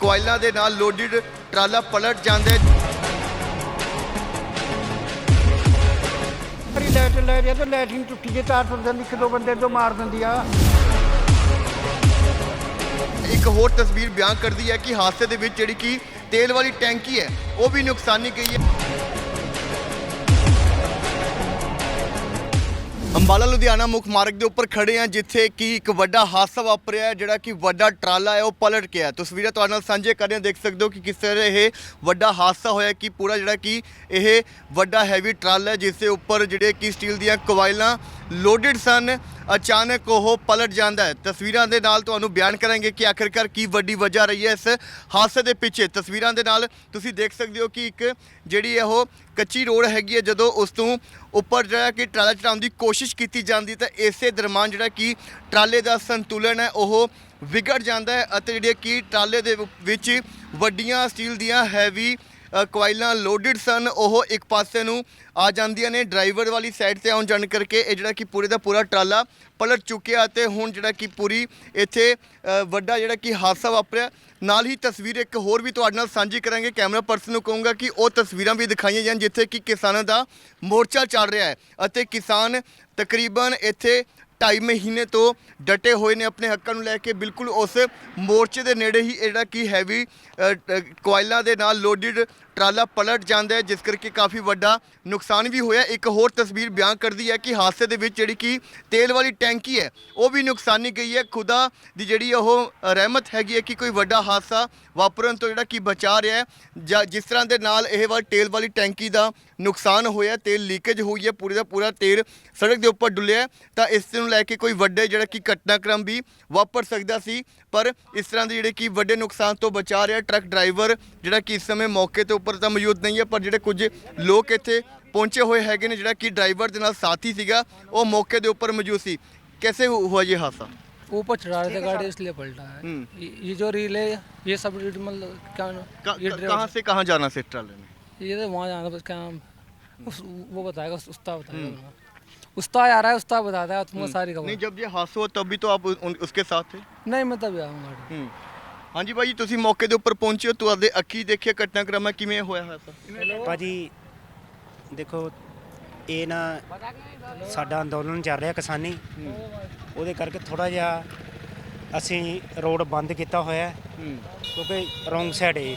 ਕੋਇਲਾਂ ਦੇ ਨਾਲ ਲੋਡਡ ਟਰਾਲਾ ਪਲਟ ਜਾਂਦਾ ਲਾਈਟ ਲੈ ਰਿਹਾ ਤੇ ਲਾਈਟ ਨਹੀਂ ਟੁੱਟੀ ਜੇ ਤਾਰ ਟੁੱਟ ਜਾਂਦੀ ਇੱਕ ਦੋ ਬੰਦੇ ਤੋਂ ਮਾਰ ਦਿੰਦੀ ਆ। ਇੱਕ ਹੋਰ ਤਸਵੀਰ ਬਿਆਨ ਕਰਦੀ ਹੈ ਕਿ ਹਾਦਸੇ ਦੇ ਵਿੱਚ ਜਿਹੜੀ ਕਿ ਤੇਲ ਵਾਲੀ ਟੈਂਕੀ ਹੈ ਉਹ ਵੀ ਨੁਕਸਾਨੀ ਗਈ ਹੈ। ਅੰਬਾਲਾ ਲੁਧਿਆਣਾ ਮੁੱਖ ਮਾਰਗ ਦੇ ਉੱਪਰ ਖੜੇ ਆ ਜਿੱਥੇ ਕਿ ਇੱਕ ਵੱਡਾ ਹਾਦਸਾ ਵਾਪਰਿਆ ਹੈ, ਜਿਹੜਾ ਕਿ ਵੱਡਾ ਟਰਾਲਾ ਹੈ ਉਹ ਪਲਟ ਗਿਆ ਤਸਵੀਰਾਂ ਤੁਹਾਡੇ ਨਾਲ ਸਾਂਝੇ ਕਰ ਰਹੇ ਹਾਂ। ਦੇਖ ਸਕਦੇ ਹੋ ਕਿ ਕਿਸ ਤਰ੍ਹਾਂ ਇਹ ਵੱਡਾ ਹਾਦਸਾ ਹੋਇਆ ਕਿ ਪੂਰਾ ਜਿਹੜਾ ਕਿ ਇਹ ਵੱਡਾ ਹੈਵੀ ਟਰਾਲਾ ਹੈ ਜਿਸ ਦੇ ਉੱਪਰ ਜਿਹੜੇ ਕਿ ਸਟੀਲ ਦੀਆਂ ਕਵਾਇਲਾਂ ਲੋਡਡ ਸਨ, ਅਚਾਨਕ ਉਹ ਪਲਟ ਜਾਂਦਾ ਹੈ। ਤਸਵੀਰਾਂ ਦੇ ਨਾਲ ਤੁਹਾਨੂੰ ਬਿਆਨ ਕਰਾਂਗੇ ਕਿ ਆਖਿਰਕਾਰ ਕੀ ਵੱਡੀ ਵਜ੍ਹਾ ਰਹੀ ਹੈ ਇਸ ਹਾਦਸੇ ਦੇ ਪਿੱਛੇ। ਤਸਵੀਰਾਂ ਦੇ ਨਾਲ ਤੁਸੀਂ ਦੇਖ ਸਕਦੇ ਹੋ ਕਿ ਇੱਕ ਜਿਹੜੀ ਇਹ ਕੱਚੀ ਰੋਡ ਹੈਗੀ ਹੈ, ਜਦੋਂ ਉਸ ਤੋਂ ਉੱਪਰ ਜਿਹੜਾ ਕਿ ਟਰਾਲਾ ਚੜਾਉਣ ਦੀ ਕੋਸ਼ਿਸ਼ ਕੀਤੀ ਜਾਂਦੀ, ਤਾਂ ਇਸੇ ਦਰਮਾਨ ਜਿਹੜਾ ਕਿ ਟਰਾਲੇ ਦਾ ਸੰਤੁਲਨ ਹੈ, ਉਹ ਵਿਗੜ ਜਾਂਦਾ ਹੈ ਅਤੇ ਜਿਹੜੇ ਕਿ ਟਰਾਲੇ ਦੇ ਵਿੱਚ ਵੱਡੀਆਂ ਸਟੀਲ ਦੀਆਂ ਹੈਵੀ ਕੋਇਲਾਂ ਲੋਡਡ ਸਨ, ਉਹ ਇੱਕ ਪਾਸੇ ਨੂੰ ਆ ਜਾਂਦੀਆਂ ਨੇ, ਡਰਾਈਵਰ ਵਾਲੀ ਸਾਈਡ ਤੇ ਆਉਣ ਜਾਣ ਕਰਕੇ ਇਹ ਜਿਹੜਾ ਕਿ ਪੂਰੇ ਦਾ ਪੂਰਾ ਟਰਾਲਾ ਪਲਟ ਚੁੱਕਿਆ ਤੇ ਹੁਣ ਜਿਹੜਾ ਕਿ ਪੂਰੀ ਇੱਥੇ ਵੱਡਾ ਜਿਹੜਾ ਕਿ ਹਾਦਸਾ ਵਾਪਰਿਆ। ਨਾਲ ਹੀ ਤਸਵੀਰ ਇੱਕ ਹੋਰ ਵੀ ਤੁਹਾਡੇ ਨਾਲ ਸਾਂਝੀ ਕਰਾਂਗੇ। ਕੈਮਰਾ ਪਰਸਨ ਨੂੰ ਕਹੂੰਗਾ ਕਿ ਉਹ ਤਸਵੀਰਾਂ ਵੀ ਦਿਖਾਈਆਂ ਜਾਣ, ਜਿੱਥੇ ਕਿ ਕਿਸਾਨਾਂ ਦਾ ਮੋਰਚਾ ਚੱਲ ਰਿਹਾ ਹੈ ਅਤੇ ਕਿਸਾਨ ਤਕਰੀਬਨ ਇੱਥੇ ਢਾਈ ਮਹੀਨੇ ਤੋਂ ਡਟੇ ਹੋਏ ਨੇ ਆਪਣੇ ਹੱਕਾਂ ਨੂੰ ਲੈ ਕੇ। ਬਿਲਕੁਲ ਉਸ ਮੋਰਚੇ ਦੇ ਨੇੜੇ ਹੀ ਜਿਹੜਾ ਕੀ ਹੈਵੀ ਕੋਇਲਾਂ ਦੇ ਨਾਲ ਲੋਡਡ ਟਰਾਲਾ ਪਲਟ ਜਾਂਦਾ ਹੈ, ਜਿਸ ਕਰਕੇ ਕਾਫੀ ਵੱਡਾ ਨੁਕਸਾਨ ਵੀ ਹੋਇਆ। ਇੱਕ ਹੋਰ ਤਸਵੀਰ ਬਿਆਨ ਕਰਦੀ ਹੈ ਕਿ ਹਾਦਸੇ ਦੇ ਵਿੱਚ ਜਿਹੜੀ ਕਿ ਤੇਲ ਵਾਲੀ ਟੈਂਕੀ ਹੈ, ਉਹ ਵੀ ਨੁਕਸਾਨੀ ਗਈ ਹੈ। ਖੁਦਾ ਦੀ ਜਿਹੜੀ ਉਹ ਰਹਿਮਤ ਹੈਗੀ ਹੈ ਕਿ ਕੋਈ ਵੱਡਾ ਹਾਦਸਾ ਵਾਪਰਨ ਤੋਂ ਜਿਹੜਾ ਕਿ ਬਚਾ ਰਿਹਾ ਹੈ। ਜਾਂ, ਜਿਸ ਤਰ੍ਹਾਂ ਦੇ ਨਾਲ ਇਹ ਵਾਰ ਤੇਲ ਵਾਲੀ ਟੈਂਕੀ ਦਾ ਨੁਕਸਾਨ ਹੋਇਆ, ਤੇਲ ਲੀਕੇਜ ਹੋਈ ਹੈ, ਪੂਰੇ ਦਾ ਪੂਰਾ ਤੇਲ ਸੜਕ ਦੇ ਉੱਪਰ ਡੁੱਲਿਆ ਤਾਂ ਇਸ ਨੂੰ ਲੈ ਕੇ ਕੋਈ ਵੱਡੇ ਜਿਹੜਾ ਕਿ ਘਟਨਾਕ੍ਰਮ ਵੀ ਵਾਪਰ ਸਕਦਾ ਸੀ ਪਰ ਇਸ ਤਰ੍ਹਾਂ ਦੇ ਜਿਹੜੇ ਕਿ ਵੱਡੇ ਨੁਕਸਾਨ ਤੋਂ ਬਚਾ ਰਿਹਾ ਟਰੱਕ ਡਰਾਈਵਰ ਜਿਹੜਾ ਕਿ ਇਸ ਸਮੇਂ ਮੌਕੇ ਤੇ ਉੱਪਰ ਤਾਂ ਮੌਜੂਦ ਨਹੀਂ ਹੈ ਪਰ ਜਿਹੜੇ ਕੁਝ ਲੋਕ ਇੱਥੇ ਪਹੁੰਚੇ ਹੋਏ ਹੈਗੇ ਨੇ ਜਿਹੜਾ ਕਿ ਡਰਾਈਵਰ ਦੇ ਨਾਲ ਸਾਥੀ ਸੀਗਾ ਉਹ ਮੌਕੇ ਦੇ ਉੱਪਰ ਮੌਜੂਦ ਸੀ कैसे हुआ ये हादसा ऊपर चढ़ा रहे थे गाड़ी इसलिए पलटा है हम्म। ये ये जो रील है ये सब रील मतलब क्या क- ये क- ड्राइवर- कहाँ से कहाँ जाना से ट्राले में ये तो वहाँ जाना बस क्या नाम- उस, वो बताएगा उस- उस्ताद बताएगा उस्ताद आ रहा है उस्ताद बताता है तुम्हें सारी नहीं खबर जब ये हादसा हुआ तब भी तो आप उन, उसके साथ थे नहीं मैं तभी आऊँगा गाड़ी ਹੂੰ ਹਾਂਜੀ ਭਾਈ ਤੁਸੀਂ ਮੌਕੇ ਦੇ ਉੱਪਰ ਪਹੁੰਚੇ ਹੋ ਤੁਹਾਡੇ ਅੱਖੀ ਦੇਖਿਆ ਘਟਨਾਕ੍ਰਮ ਹੈ ਕਿਵੇਂ ਹੋਇਆ ਹਾਦਸਾ ਭਾਜੀ ਦੇਖੋ ਇਹ ਨਾ ਸਾਡਾ ਅੰਦੋਲਨ ਚੱਲ ਰਿਹਾ ਕਿਸਾਨੀ ਉਹਦੇ ਕਰਕੇ ਥੋੜਾ ਜਿਹਾ ਅਸੀਂ ਰੋਡ ਬੰਦ ਕੀਤਾ ਹੋਇਆ ਹੈ, ਹੂੰ ਕਿਉਂਕਿ ਰੋਂਗ ਸਾਈਡ ਹੈ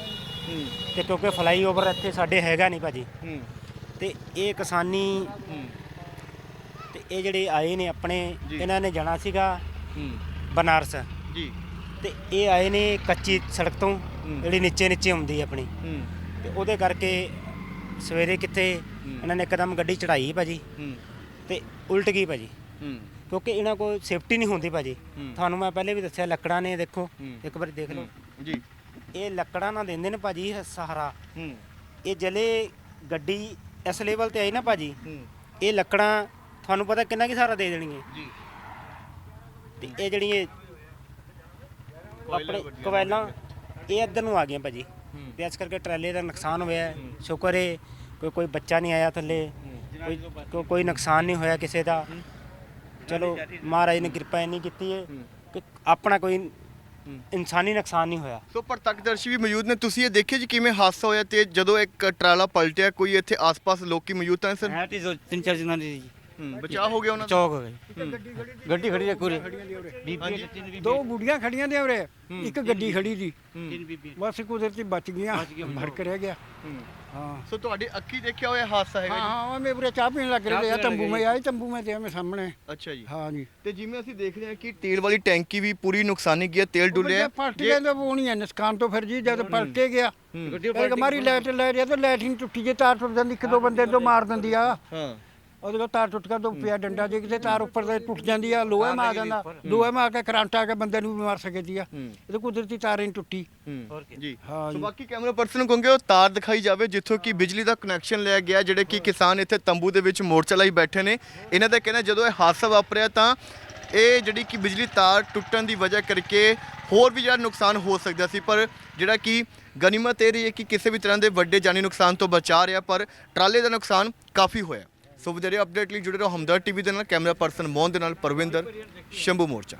ਹੂੰ ਤੇ ਕਿਉਂਕਿ ਫਲਾਈਓਵਰ ਇੱਥੇ ਸਾਡੇ ਹੈਗਾ ਨਹੀਂ ਭਾਜੀ ਹੂੰ ਤੇ ਇਹ ਕਿਸਾਨੀ ਹੂੰ ਤੇ ਇਹ ਜਿਹੜੇ ਆਏ ਨੇ ਆਪਣੇ ਜੀ। ਇਹਨਾਂ ਨੇ ਜਾਣਾ ਸੀਗਾ ਹੂੰ। ਬਨਾਰਸ। ਜੀ। ਤੇ ਇਹ ਆਏ ਨੇ ਕੱਚੀ ਸੜਕ ਤੋਂ ਹੂੰ। ਜਿਹੜੀ ਨੀਚੇ ਨੀਚੇ ਹੁੰਦੀ ਹੈ ਆਪਣੀ। ਹੂੰ। ਤੇ ਉਹਦੇ ਕਰਕੇ ਸਵੇਰੇ ਕਿਤੇ ਹੂੰ। ਇਹਨਾਂ ਨੇ ਇੱਕਦਮ ਗੱਡੀ ਚੜਾਈ ਭਾਜੀ। ਹੂੰ। ਤੇ ਉਲਟ ਗਈ ਭਾਜੀ। ਹੂੰ। ਕਿਉਂਕਿ ਇਹਨਾਂ ਕੋਲ ਸੇਫਟੀ ਨਹੀਂ ਹੁੰਦੀ ਭਾਜੀ। ਹੂੰ। ਤੁਹਾਨੂੰ ਮੈਂ ਪਹਿਲੇ ਵੀ ਦੱਸਿਆ ਲੱਕੜਾਂ ਨੇ ਦੇਖੋ ਹੂੰ। ਇੱਕ ਵਾਰੀ ਦੇਖ ਲਓ। ਜੀ। ਇਹ ਲੱਕੜਾਂ ਨਾ ਦਿੰਦੇ ਨੇ ਭਾਜੀ ਇਹ ਸਹਾਰਾ। ਹੂੰ। ਇਹ ਜਲੇ ਗੱਡੀ ਇਸ ਲੈਵਲ ਤੇ ਆਈ ਨਾ ਭਾਜੀ। ਹੂੰ। ਇਹ ਲੱਕੜਾਂ ਤੁਹਾਨੂੰ ਪਤਾ ਕਿੰਨਾ ਕੀ ਸਹਾਰਾ ਦੇ ਦੇਣਗੇ ਜੀ। ਤੇ ਇਹ ਜਿਹੜੀਆਂ ਆਪਣੇ ਕਵੈਲਾਂ ਇਹ ਇੱਧਰ ਨੂੰ ਆ ਗਈਆਂ ਭਾਜੀ। ਹੂੰ। ਤੇ ਇਸ ਕਰਕੇ ਟਰਾਲੇ ਦਾ ਨੁਕਸਾਨ ਹੋਇਆ ਹੈ। ਸ਼ੁਕਰ ਹੈ ਕੋਈ ਕੋਈ ਬੱਚਾ ਨਹੀਂ ਆਇਆ ਥੱਲੇ। ਕੋਈ ਕੋਈ- ਕੋਈ ਨੁਕਸਾਨ ਨਹੀਂ ਹੋਇਆ ਕਿਸੇ ਦਾ। ਚਲੋ ਮਹਾਰਾਜ ਨੇ ਕਿਰਪਾ ਇੰਨੀ ਕੀਤੀ ਹੈ ਕਿ ਆਪਣਾ ਕੋਈ ਇਨਸਾਨੀ ਨੁਕਸਾਨ ਨਹੀਂ ਹੋਇਆ। ਸੋ ਪ੍ਰਤੱਖਦਰਸ਼ੀ ਵੀ ਮੌਜੂਦ ਨੇ। ਤੁਸੀਂ ਇਹ ਦੇਖਿਆ ਜੀ ਕਿਵੇਂ ਹਾਦਸਾ ਹੋਇਆ ਤੇ ਜਦੋਂ ਇੱਕ ਟਰਾਲਾ ਪਲਟਿਆ ਕੋਈ ਇੱਥੇ ਆਸ-ਪਾਸ ਲੋਕੀ ਮੌਜੂਦ ਤਾਂ ਸਰ ਹੈ ਤੇ ਦੋ ਤਿੰਨ ਚਾਰ ਦਿਨਾਂ ਦੀ ਜੀ। ਹੂੰ ਬਚਾਅ ਹੋ ਗਿਆ ਉਹਨਾਂ ਦਾ? ਚੌਕ ਹੋ ਗਏ ਗੱਡੀ ਖੜੀ ਹੈ ਕੋਰੇ ਬੀਬੀ ਹਾਂਜੀ। ਤਿੰਨ ਬੀਬੀ ਦੋ ਗੁੱਡੀਆਂ ਖੜੀਆਂ ਨੇ ਉਰੇ। ਇੱਕ ਗੱਡੀ ਖੜੀ ਸੀ। ਤਿੰਨ ਬੀਬੀ ਬਸ ਕੁਦਰਤੀ ਬਚ ਗਈਆਂ। ਬਚ। ਭੜਕ ਰਹਿ ਗਿਆ। ਹੂੰ। ਹਾਂ। ਸੋ ਤੁਹਾਡੀ ਅੱਖੀ ਦੇਖਿਆ ਹੋਇਆ ਹਾਦਸਾ ਹੈਗਾ ਹਾਂ ਜੀ? ਹਾਂ ਮੈਂ ਉਰੇ ਚਾਹ ਪੀਣ ਲੱਗ ਰਿਹਾ ਤੰਬੂ ਮੈਂ ਆਈ ਤੰਬੂ ਮੈਂ ਤੇ ਮੈਂ ਸਾਹਮਣੇ। ਅੱਛਾ ਜੀ। ਹਾਂ ਜੀ। ਤੇ ਜਿਵੇਂ ਅਸੀਂ ਦੇਖ ਰਹੇ ਹਾਂ ਕਿ ਤੇਲ ਵਾਲੀ ਟੈਂਕੀ ਵੀ ਪੂਰੀ ਨੁਕਸਾਨੀ ਗਈ ਹੈ ਤੇਲ ਡੁੱਲਿਆ ਪਲਟ ਜੇ- ਗਿਆ ਤਾਂ ਉਹ ਨਹੀਂ ਹੈ ਨੁਕਸਾਨ ਤੋਂ ਫਿਰ ਜੀ ਜਦ ਪਲਟ ਗਿਆ। ਗੱਡੀ ਇੱਕ ਮਾਰੀ ਲਾਈਟ ਲੈ ਰਿਹਾ ਤਾਂ ਲਾਈਟ ਨਹੀਂ ਟੁੱਟੀ ਜੇ ਤਾਰ ਟੁੱਟ ਜਾਂਦੀ ਇੱਕ ਦੋ ਬੰਦੇ ਤੋਂ ਮਾਰ ਦਿੰਦੀ ਆ। ਹਾਂ। ਉਹਦੇ ਕੋਲ ਤਾਰ ਟੁੱਟ ਗਿਆ ਤਾਂ ਪਿਆ ਡੰਡਾ ਜੇ ਕਿਤੇ ਤਾਰ ਉੱਪਰ ਤੇ ਟੁੱਟ ਜਾਂਦੀ ਆ ਲੋਹੇ ਮਾ ਆ ਜਾਂਦਾ ਲੋਹੇ ਮਾ ਆ ਕੇ ਕਰੰਟ ਆ ਕੇ ਬੰਦੇ ਨੂੰ ਵੀ ਮਾਰ ਸਕਦੀ ਆ। ਇਹ ਤਾਂ ਕੁਦਰਤੀ ਤਾਰ ਹੀ ਨਹੀਂ ਟੁੱਟੀ। ਹੂੰ। ਜੀ। ਹਾਂ ਸੋ ਜੀ। ਬਾਕੀ ਕੈਮਰਾ ਪਰਸਨ ਨੂੰ ਕਹੋਗੇ ਉਹ ਤਾਰ ਦਿਖਾਈ ਜਾਵੇ ਜਿੱਥੋਂ ਕਿ ਬਿਜਲੀ ਦਾ ਕਨੈਕਸ਼ਨ ਲਿਆ ਗਿਆ ਜਿਹੜੇ ਕਿ ਕਿਸਾਨ ਇੱਥੇ ਤੰਬੂ ਦੇ ਵਿੱਚ ਮੋਰਚਾ ਲਈ ਬੈਠੇ ਨੇ। ਇਹਨਾਂ ਦਾ ਕਹਿਣਾ ਜਦੋਂ ਇਹ ਹਾਦਸਾ ਵਾਪਰਿਆ ਤਾਂ ਇਹ ਜਿਹੜੀ ਕਿ ਬਿਜਲੀ ਤਾਰ ਟੁੱਟਣ ਦੀ ਵਜ੍ਹਾ ਕਰਕੇ ਹੋਰ ਵੀ ਜਿਹੜਾ ਨੁਕਸਾਨ ਹੋ ਸਕਦਾ ਸੀ। ਪਰ ਜਿਹੜਾ ਕਿ ਗਨੀਮਤ ਇਹ ਰਹੀ ਹੈ ਕਿ ਕਿਸੇ ਵੀ ਤਰ੍ਹਾਂ ਦੇ ਵੱਡੇ ਜਾਨੀ ਨੁਕਸਾਨ ਤੋਂ ਬਚਾ ਰਿਹਾ ਪਰ ਟਰਾਲੇ ਦਾ ਨੁਕਸਾਨ ਕਾਫੀ ਹੋਇਆ। ਸੋ ਵਧੇਰੇ ਅਪਡੇਟ ਲਈ ਜੁੜੇ ਰਹੋ ਹਮਦਰ ਟੀਵੀ ਦੇ ਨਾਲ, ਕੈਮਰਾ ਪਰਸਨ ਮੋਹਨ ਦੇ ਨਾਲ, ਪਰਵਿੰਦਰ ਸ਼ੰਭੂ ਮੋਰਚਾ।